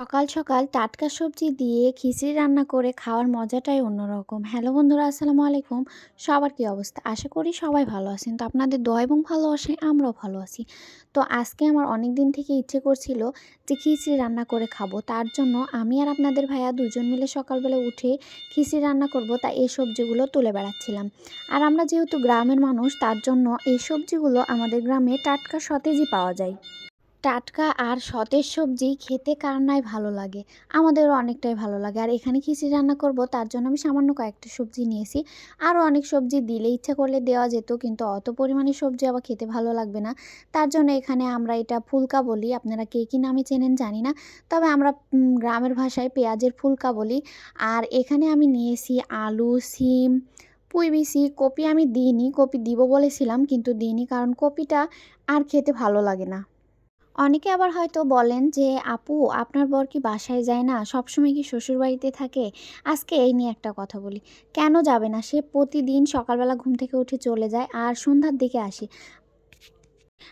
সকাল সকাল টাটকা সবজি দিয়ে খিচড়ি রান্না করে খাওয়ার মজাটাই অন্যরকম। হ্যালো বন্ধুরা, আসসালামু আলাইকুম। সবার কী অবস্থা? আশা করি সবাই ভালো আছেন। তো আপনাদের দোয়া এবং ভালোবাসায় আমরাও ভালো আছি। তো আজকে আমার অনেক দিন থেকে ইচ্ছে করছিল যে খিচড়ি রান্না করে খাব। তার জন্য আমি আর আপনাদের ভাইয়া দুজন মিলে সকালবেলা উঠে খিচড়ি রান্না করব। তা এই সবজিগুলো তুলে বেড়াচ্ছিলাম। আর আমরা যেহেতু গ্রামের মানুষ, তার জন্য এই সবজিগুলো আমাদের গ্রামে টাটকা সতেজই পাওয়া যায়। টাটকা আর সতেজ সবজি খেতে কার নাই ভালো লাগে? আমাদেরও অনেকটাই ভালো লাগে। আর এখানে খিচড়ি রান্না করব, তার জন্য আমি সামান্য কয়েকটা সবজি নিয়েছি। আরও অনেক সবজি দিলে ইচ্ছা করলে দেওয়া যেত, কিন্তু অত পরিমাণে সবজি আবার খেতে ভালো লাগবে না। তার জন্য এখানে আমরা এটা ফুলকা বলি। আপনারা কে কী নামে চেনেন জানি না। তবে আমরা গ্রামের ভাষায় পেঁয়াজের ফুলকা বলি। আর এখানে আমি নিয়েছি আলু, সিম, পুঁই বিচি। কপি আমি দিইনি, কপি দিব বলেছিলাম, কিন্তু দিইনি কারণ কপিটা আর খেতে ভালো লাগে না। অনেকে আবার হয়তো বলেন যে, আপু, আপনার বর কি বাসায় যায় না? সবসময় কি শ্বশুরবাড়িতে থাকে? আজকে এই নিয়ে একটা কথা বলি। কেন যাবে না? সে প্রতিদিন সকালবেলা ঘুম থেকে উঠে চলে যায়। আর সন্ধ্যার দিকে আসে।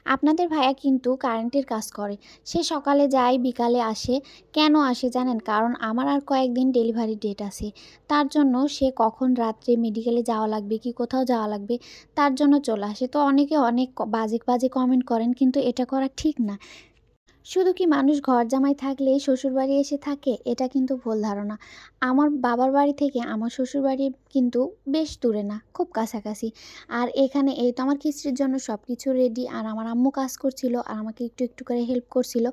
আপনাদের ভাইয়া কিন্তু কারেন্টের কাজ করে। সে সকালে যায়, বিকালে আসে। কেন আসে জানেন? কারণ আমার আর কয়েকদিন ডেলিভারি ডেট আছে। তার জন্য সে কখন রাত্রে মেডিকেলে যাওয়া লাগবে, কি কোথাও যাওয়া লাগবে, তার জন্য চলে আসে। তো অনেকে অনেক বাজে বাজে কমেন্ট করেন, কিন্তু এটা করা ঠিক না। শুধু কি মানুষ ঘর জামাই থাকলেই শ্বশুরবাড়ি এসে থাকে? এটা কিন্তু ভুল ধারণা। আমার বাবার বাড়ি থেকে আমার শ্বশুরবাড়ি কিন্তু বেশ দূরে না, খুব কাছাকাছি। আর এখানে এই তো আমার খিচড়ির জন্য সব কিছু রেডি আর আমার আম্মু কাজ করছিল আর আমাকে একটু একটু করে হেল্প করছিল।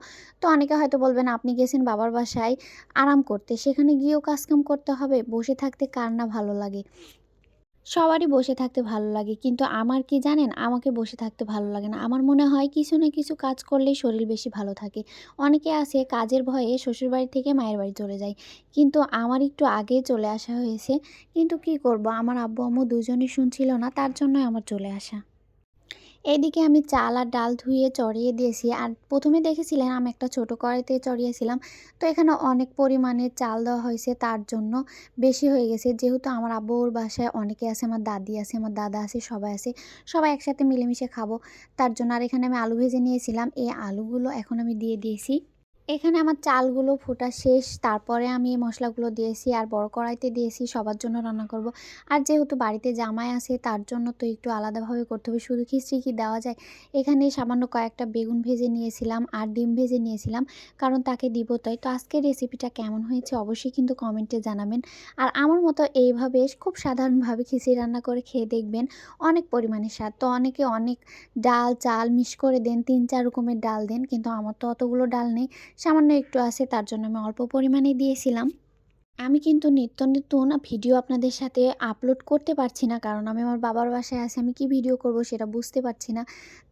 তো অনেকে হয়তো বলবেন, আপনি গেছেন বাবার বাসায় আরাম করতে। সেখানে গিয়েও কাজকাম করতে হবে, বসে থাকতে কার না ভালো লাগে? সবারই বসে থাকতে ভালো লাগে। কিন্তু আমার কি জানেন? আমাকে বসে থাকতে ভালো লাগে না। আমার মনে হয় কিছু না কিছু কাজ করলেই শরীর বেশি ভালো থাকে। অনেকে আছে কাজের ভয়ে শ্বশুর বাড়ি থেকে মায়ের বাড়ি চলে যায়। কিন্তু আমার একটু আগে চলে আসা হয়েছে। কিন্তু কি করব? আমার আব্বু আম্মু দুজনই শুনছিল না, তার জন্য আমার চলে আসা। এদিকে আমি চাল আর ডাল ধুয়ে চড়িয়ে দিয়েছি। আর প্রথমে দেখেছিলেন আমি একটা ছোট কড়াইতে চড়িয়েছিলাম। তো এখানে অনেক পরিমাণে চাল দেওয়া হয়েছে তার জন্য। বেশি হয়ে গেছে। যেহেতু আমার আব্বুর বাসায় অনেকে আছে, আমার দাদি আছে, আমার দাদা আছে, সবাই আছে। সবাই একসাথে মিলেমিশে খাব। তার জন্য আর এখানে আমি আলু ভেজে নিয়েছিলাম। এই আলুগুলো এখন আমি দিয়ে দিয়েছি। এখানে আমার চালগুলো ফোটা শেষ, তারপরে আমি এই মশলাগুলো দিয়েছি আর বড় কড়াইতে দিয়েছি, সবার জন্য রান্না করব। আর যেহেতু বাড়িতে জামাই আছে, তার জন্য তো একটু আলাদাভাবে করতে হবে, শুধু খিচড়ি কি দেওয়া যায়? এখানে সামান্য কয়েকটা বেগুন ভেজে নিয়েছিলাম আর ডিম ভেজে নিয়েছিলাম, কারণ তাকে দিব তাই। তো আজকের রেসিপিটা কেমন হয়েছে অবশ্যই কিন্তু কমেন্টে জানাবেন। আর আমার মতো এইভাবে খুব সাধারণভাবে খিচড়ি রান্না করে খেয়ে দেখবেন অনেক পরিমাণে স্বাদ। তো অনেকে অনেক ডাল, চাল মিশ করে দেন, তিন চার রকমের ডাল দেন, কিন্তু আমার তো অতগুলো ডাল নেই। সামান্য একটু আছে তার জন্য আমি অল্প পরিমাণে দিয়েছিলাম। আমি কিন্তু নিত্য নতুন ভিডিও আপনাদের সাথে আপলোড করতে পারছি না, কারণ আমি আমার বাবার বাসায় আছি, আমি কি ভিডিও করব সেটা বুঝতে পারছি না।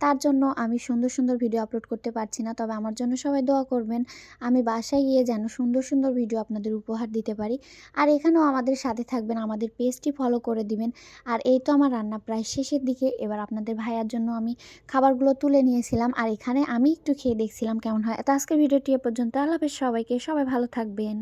তার জন্য আমি সুন্দর সুন্দর ভিডিও আপলোড করতে পারছি না, তবে আমার জন্য সবাই দোয়া করবেন, আমি বাসায় গিয়ে যেন সুন্দর সুন্দর ভিডিও আপনাদের উপহার দিতে পারি। আর এখানেও আমাদের সাথে থাকবেন, আমাদের পেজটি ফলো করে দিবেন। আর এই তো আমার রান্না প্রায় শেষের দিকে, এবার আপনাদের ভাইয়ার জন্য আমি খাবারগুলো তুলে নিয়েছিলাম। আর এখানে আমি একটু খেয়ে দেখছিলাম কেমন হয়। তো আজকের ভিডিওটি এ পর্যন্ত, আল্লাহ সবাইকে, সবাই ভালো থাকবেন।